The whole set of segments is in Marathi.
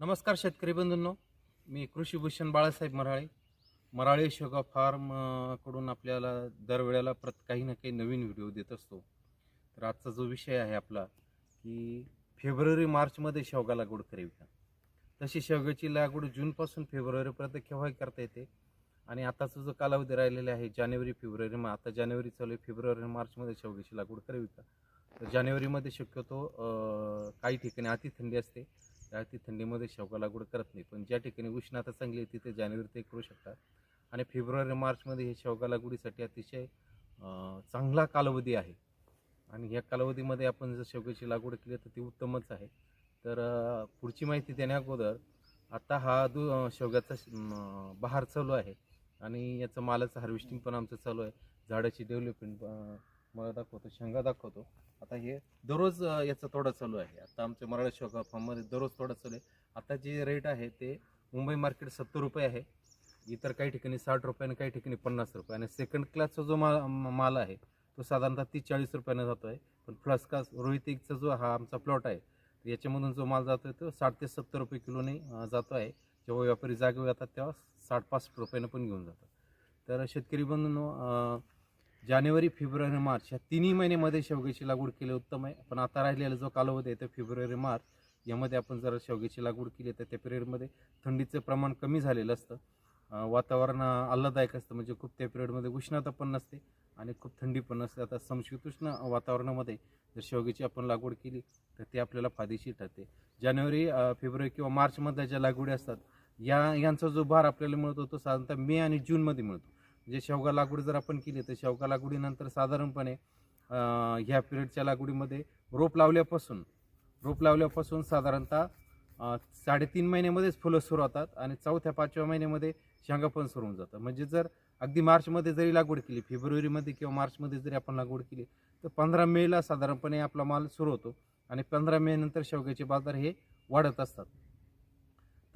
नमस्कार शेतकरी बंधूंनो. मी कृषीभूषण बाळासाहेब मराळे. मराळे शेवगा फार्मकडून आपल्याला दरवेळेला प्रत काही ना काही नवीन व्हिडिओ देत असतो. तर आजचा जो विषय आहे आपला की फेब्रुवारी मार्चमध्ये शेवगा लागवड करावी का? तशी शेवग्याची लागवड जूनपासून फेब्रुवारीपर्यंत केव्हाही करता येते. आणि आताचा जो कालावधी राहिलेला आहे जानेवारी फेब्रुवारी मग आता जानेवारी चालू आहे फेब्रुवारी मार्चमध्ये शेवग्याची लागवड करावी का? तर जानेवारीमध्ये शक्यतो काही ठिकाणी अति थंडी असते. त्या अति थंडीमध्ये शेवगा लागवड करत नाही. पण ज्या ठिकाणी उष्णता चांगली आहे तिथे जानेवारी ते करू शकतात. आणि फेब्रुवारी मार्चमध्ये हे शेवगा लागवडीसाठी अतिशय चांगला कालावधी आहे. आणि या कालावधीमध्ये आपण जर शेवग्याची लागवड केली तर ती उत्तमच आहे. तर पुढची माहिती देण्या अगोदर आता हा दु शेवग्याचा बहार चालू आहे. आणि याचं मालाचं हार्वेस्टिंग पण आमचं चालू आहे. झाडाची डेव्हलपमेंट मला दाखवतो शेंगा दाखवतो. आता हे दररोज याचं याचा तोडा चालू आहे. आता आमच्या मराठा शेवगा फार्ममध्ये दररोज तोडा चालू आहे. आता जे रेट आहे ते मुंबई मार्केट सत्तर रुपये आहे. इतर काही ठिकाणी साठ रुपये आणि काही ठिकाणी पन्नास रुपये. आणि सेकंड क्लासचा जो माल माल आहे तो साधारणतः तीस चाळीस रुपयानं जातो आहे पण फर्स्ट क्लास रोहित एकचा जो हा आमचा प्लॉट आहे याच्यामधून जो माल जातो आहे तो साठ ते सत्तर रुपये किलोने जातो आहे. जेव्हा व्यापारी जागेवर येतात तेव्हा साठ पासष्ट रुपयानं पण घेऊन जातात. तर शेतकरी बंधून जानेवारी फेब्रुवारी मार्च या तिन्ही महिन्यामध्ये शेवग्याची लागवड केली उत्तम आहे. पण आता राहिलेला जो कालावधी आहे तो फेब्रुवारी मार्च यामध्ये आपण जर शेवग्याची लागवड केली तर त्या पिरियडमध्ये थंडीचं प्रमाण कमी झालेलं असतं. वातावरण आल्हादायक असतं म्हणजे खूप त्या पिरियडमध्ये उष्णता पण नसते आणि खूप थंडी पण नसते. आता समशीतोष्ण वातावरणामध्ये जर शेवग्याची आपण लागवड केली तर ते आपल्याला फायदेशीर ठरते. जानेवारी फेब्रुवारी किंवा मार्चमधल्या ज्या लागवडी असतात या यांचा जो भार आपल्याला मिळतो तो साधारणतः मे आणि जूनमध्ये मिळतो. म्हणजे शेवगा लागवड जर आपण केली तर शेवगा लागवडीनंतर साधारणपणे ह्या पिरियडच्या लागवडीमध्ये रोप लावल्यापासून रोप लावल्यापासून साधारणतः साडेतीन महिन्यामध्येच फुलं सुरू होतात आणि चौथ्या पाचव्या महिन्यामध्ये शेंगा पण सुरू होऊन जातं म्हणजे जर अगदी मार्चमध्ये जरी लागवड केली फेब्रुवारीमध्ये किंवा मार्चमध्ये जरी आपण लागवड केली तर पंधरा मेला साधारणपणे आपला माल सुरू होतो आणि पंधरा मे नंतर शेवग्याचे बाजार हे वाढत असतात.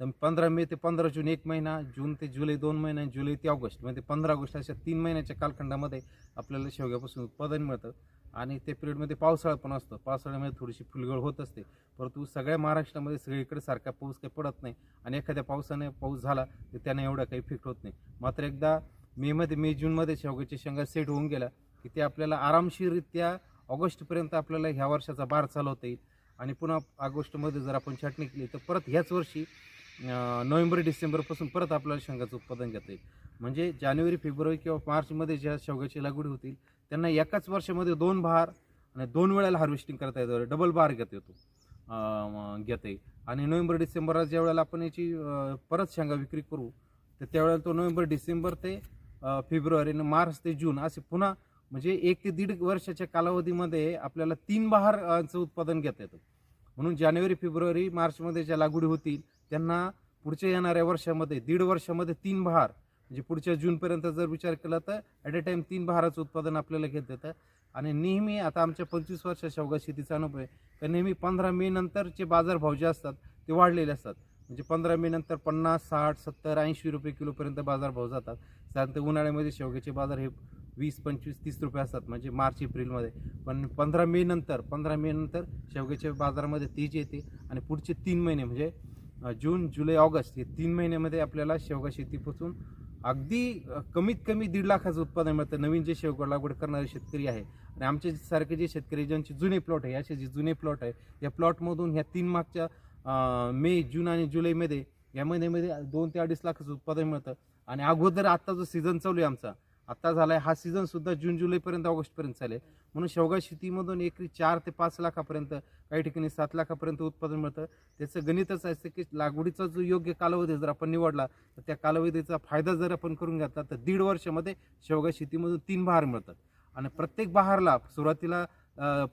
तर पंधरा मे ते पंधरा जून एक महिना जून ते जुलै दोन महिना जुलै ते ऑगस्ट म्हणजे पंधरा ऑगस्ट अशा तीन महिन्याच्या कालखंडामध्ये आपल्याला शेवग्यापासून उत्पादन मिळतं. आणि ते पिरियडमध्ये पावसाळा पण असतो. पावसाळ्यामध्ये थोडीशी फुलगळ होत असते. परंतु सगळ्या महाराष्ट्रामध्ये सगळीकडे सारखा पाऊस काही पडत नाही. आणि एखाद्या पावसाने पाऊस झाला तर त्याने एवढा काही इफेक्ट होत नाही. मात्र एकदा मेमध्ये मे जूनमध्ये शेवग्याच्या शेंगा सेट होऊन गेला की ते आपल्याला आरामशीररित्या ऑगस्टपर्यंत आपल्याला ह्या वर्षाचा बार चालवता येईल. आणि पुन्हा ऑगस्टमध्ये जर आपण छाटणी केली तर परत ह्याच वर्षी नोव्हेंबर डिसेंबरपासून परत आपल्याला शेंगाचं उत्पादन घेता येईल. म्हणजे जानेवारी फेब्रुवारी किंवा मार्चमध्ये ज्या शेवग्याची लागवड होतील त्यांना एकाच वर्षामध्ये दोन बहार आणि दोन वेळेला हार्वेस्टिंग करता येतं डबल बहार घेता येतो घेता येईल. आणि नोव्हेंबर डिसेंबरला ज्या वेळेला आपण याची परत शेंगा विक्री करू तर त्यावेळेला तो नोव्हेंबर डिसेंबर ते फेब्रुवारी आणि मार्च ते जून असे पुन्हा म्हणजे एक ते दीड वर्षाच्या कालावधीमध्ये आपल्याला तीन बहारचं उत्पादन घेता येतं. म्हणून जानेवारी फेब्रुवारी मार्चमध्ये ज्या लागवडी होतील त्यांना पुढच्या येणाऱ्या वर्षामध्ये दीड वर्षामध्ये तीन बहार म्हणजे पुढच्या जूनपर्यंत जर विचार केला तर ॲट अ टाईम तीन बहाराचं उत्पादन आपल्याला घेता येतं आणि नेहमी आता आमच्या पंचवीस वर्षाच्या शेवगा शेतीचा अनुभव आहे तर नेहमी पंधरा मे नंतरचे बाजारभाव जे असतात ते वाढलेले असतात. म्हणजे पंधरा मे नंतर पन्नास साठ सत्तर ऐंशी रुपये किलोपर्यंत बाजारभाव जातात. साधारणतः उन्हाळ्यामध्ये शेवग्याचे बाजार हे वीस पंचवीस तीस रुपये असतात म्हणजे मार्च एप्रिलमध्ये. पण पंधरा मे नंतर पंधरा मे नंतर शेवग्याच्या बाजारामध्ये तेज येते आणि पुढचे तीन महिने म्हणजे जून जुलै ऑगस्ट हे तीन महिन्यामध्ये आपल्याला शेवगा शेतीपासून अगदी कमीत कमी दीड लाखाचं उत्पादन मिळतं. नवीन जे शेवगा लागवड करणारे शेतकरी आहे आणि आमचे सारखे जे शेतकरी ज्यांचे जुने प्लॉट आहे असे जे जुने प्लॉट आहे या प्लॉटमधून ह्या तीन मागच्या मे जून आणि जुलैमध्ये या महिन्यामध्ये दोन ते अडीच लाखाचं उत्पादन मिळतं. आणि अगोदर आत्ता जो सीझन चालू आहे आमचा. आता झालाय हा सीझन सुद्धा जून जुलैपर्यंत ऑगस्टपर्यंत चालेल. म्हणून शेवगा शेतीमधून एकरी चार ते पाच लाखापर्यंत काही ठिकाणी सात लाखापर्यंत उत्पादन मिळतं. त्याचं गणितच असतं की लागवडीचा जो योग्य कालावधी जर आपण निवडला तर त्या कालावधीचा फायदा जर आपण करून घेतला तर दीड वर्षामध्ये शेवगा शेतीमधून तीन बहार मिळतात. आणि प्रत्येक बहारला सुरुवातीला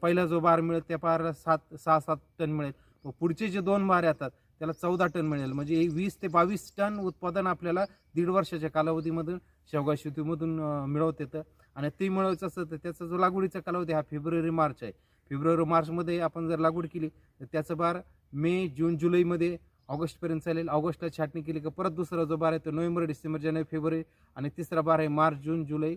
पहिला जो बहार मिळेल त्या बहारला सात सहा सात टन मिळेल. व पुढचे जे दोन बहार येतात त्याला चौदा टन मिळेल. म्हणजे एक वीस ते बावीस टन उत्पादन आपल्याला दीड वर्षाच्या कालावधीमधून शेवगा शेतीमधून मिळवत येतं. आणि ते मिळवायचं असतं तर त्याचा जो लागवडीचा कालावधी हा फेब्रुवारी मार्च आहे. फेब्रुवारी मार्चमध्ये आपण जर लागवड केली तर त्याचं बार मे जून जुलैमध्ये ऑगस्टपर्यंत चालेल. ऑगस्टला छाटणी केली की परत दुसरा जो बार आहे तो नोव्हेंबर डिसेंबर जानेवारी फेब्रुवारी आणि तिसरा बार आहे मार्च जून जुलै.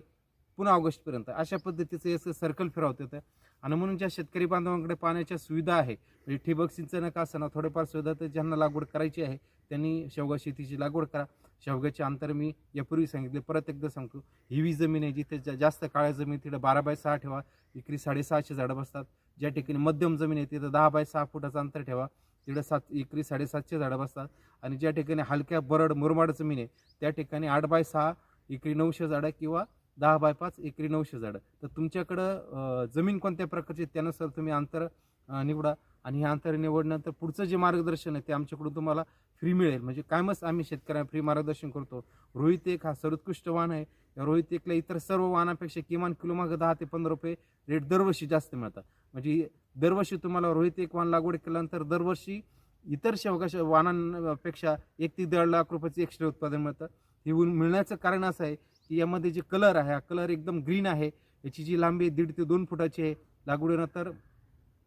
पुन्हा ऑगस्टपर्यंत. अशा पद्धतीचं याचं सर्कल फिरवतं येतं आणि म्हणून ज्या शेतकरी बांधवांकडे पाण्याच्या सुविधा आहे म्हणजे ठिबक सिंचन का असताना थोडेफार सुविधा तर ज्यांना लागवड करायची आहे त्यांनी शेवगा शेतीची लागवड करा. शेवग्याचे अंतर मी यापूर्वी सांगितले परत एकदा सांगतो. हिवी जमीन आहे जिथे जा- जास्त काळ्या जमीन तिथे बारा बाय सहा ठेवा विक्री साडेसहाशे झाडं बसतात. ज्या ठिकाणी मध्यम जमीन आहे तिथं दहा बाय सहा फुटाचं अंतर ठेवा. तिकडे सात एकरी साडेसातशे झाडं बसतात. आणि ज्या ठिकाणी हलक्या बरड मुरमाड जमीन आहे त्या ठिकाणी आठ बाय सहा एकरी नऊशे झाडं किंवा दहा बाय पाच एकरी नऊशे झाडं. तर तुमच्याकडं जमीन कोणत्या प्रकारची त्यानुसार तुम्ही अंतर निवडा. आणि हे अंतर निवडल्यानंतर पुढचं जे मार्गदर्शन आहे ते आमच्याकडून तुम्हाला फ्री मिळेल. म्हणजे कायमच आम्ही शेतकऱ्यांना फ्री मार्गदर्शन करतो. रोहित एक हा सर्वोत्कृष्ट वाहन आहे. या रोहित एकला इतर सर्व वाहनापेक्षा किमान किलोमागं दहा ते पंधरा रुपये रेट दरवर्षी जास्त मिळतात. म्हणजे दरवर्षी तुम्हाला रोहित एक वाहन लागवड केल्यानंतर दरवर्षी इतर शेवकाश वाहनांपेक्षा एक ते दीड लाख रुपयाचं एक्स्ट्रा उत्पादन मिळतं. हे ऊन मिळण्याचं कारण असं आहे की यामध्ये जे कलर आहे हा कलर एकदम ग्रीन आहे. याची जी लांबी दीड ते दोन फुटाची आहे. लागवडीनंतर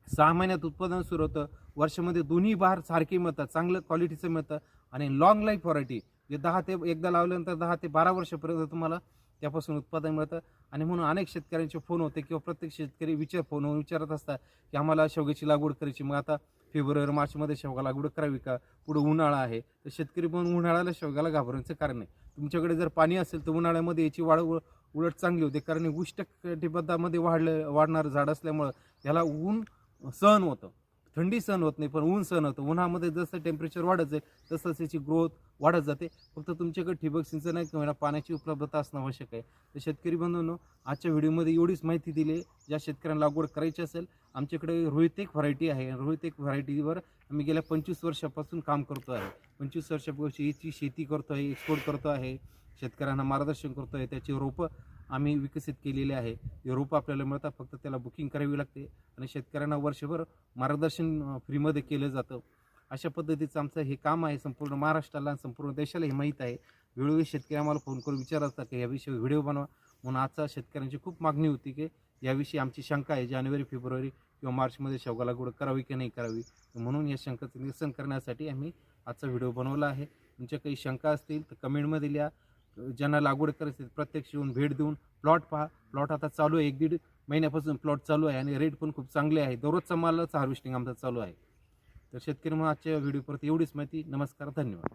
सहा महिन्यात उत्पादन सुरू होतं. वर्षामध्ये दोन्ही बहार सारखे मिळतात चांगलं क्वालिटीचं मिळतं. आणि लॉंग लाईफ व्हरायटी जे दहा ते एकदा लावल्यानंतर दहा ते बारा वर्षापर्यंत तुम्हाला त्यापासून उत्पादन मिळतं. आणि म्हणून अनेक शेतकऱ्यांचे फोन होते किंवा प्रत्येक शेतकरी विचार फोनवर विचारत असतात की आम्हाला शेवग्याची लागवड करायची. मग आता फेब्रुवारी मार्चमध्ये शेवगा लागवड करावी का? पुढे उन्हाळा आहे. तर शेतकरी पण उन्हाळ्याला शेवग्याला घाबरण्याचं कारण नाही तुमच्याकडे जर पाणी असेल तर उन्हाळ्यामध्ये याची वाढ उलट चांगली होते. कारण हे उष्ट कटिबद्धामध्ये वाढलं वाढणारं झाड असल्यामुळं ह्याला ऊन सहन होतं. थंडी सहन होत नाही पण ऊन सहन होतं. उन्हामध्ये जसं टेम्परेचर वाढत जाईल तसं त्याची ग्रोथ वाढत जाते. फक्त तुमच्याकडे ठिबक सिंचन आहे किंवा पाण्याची उपलब्धता असणं आवश्यक आहे. तर शेतकरी बंधूंनो आजच्या व्हिडिओमध्ये एवढीच माहिती दिली आहे. ज्या शेतकऱ्यांना लागवड करायची असेल आमच्याकडे रोहित एक व्हरायटी आहे रोहित एक व्हरायटीवर आम्ही गेल्या पंचवीस वर्षापासून काम करतो आहे. पंचवीस वर्षापासून याची शेती करतो आहे एक्सपोर्ट करतो आहे. शेतकऱ्यांना मार्गदर्शन करतो आहे त्याची रोपं आम्ही विकसित केलेले आहे. हे रोपं आपल्याला मिळतात फक्त त्याला बुकिंग करावी लागते आणि शेतकऱ्यांना वर्षभर मार्गदर्शन फ्रीमध्ये केलं जातं. अशा पद्धतीचं आमचं हे काम आहे संपूर्ण महाराष्ट्राला आणि संपूर्ण देशाला हे माहीत आहे. वेळोवेळी शेतकरी आम्हाला फोन करून विचारत असतात की याविषयी व्हिडिओ बनवा. म्हणून आजचा शेतकऱ्यांची खूप मागणी होती की याविषयी आमची शंका आहे. जानेवारी फेब्रुवारी किंवा मार्चमध्ये शेवगा लागवड करावी की नाही करावी? म्हणून या शंकाचं निरसन करण्यासाठी आम्ही आजचा व्हिडिओ बनवला आहे. तुमच्या काही शंका असतील तर कमेंटमध्ये लिहा. ज्यांना लागवड करायची प्रत्यक्ष येऊन भेट देऊन प्लॉट पहा. प्लॉट आता चालू आहे एक दीड महिन्यापासून प्लॉट चालू आहे आणि रेट पण खूप चांगले आहे. दररोजचा मालाचं हार्वेस्टिंग आमचं चालू आहे. तर शेतकरी मग आजच्या व्हिडिओ एवढीच माहिती. नमस्कार धन्यवाद.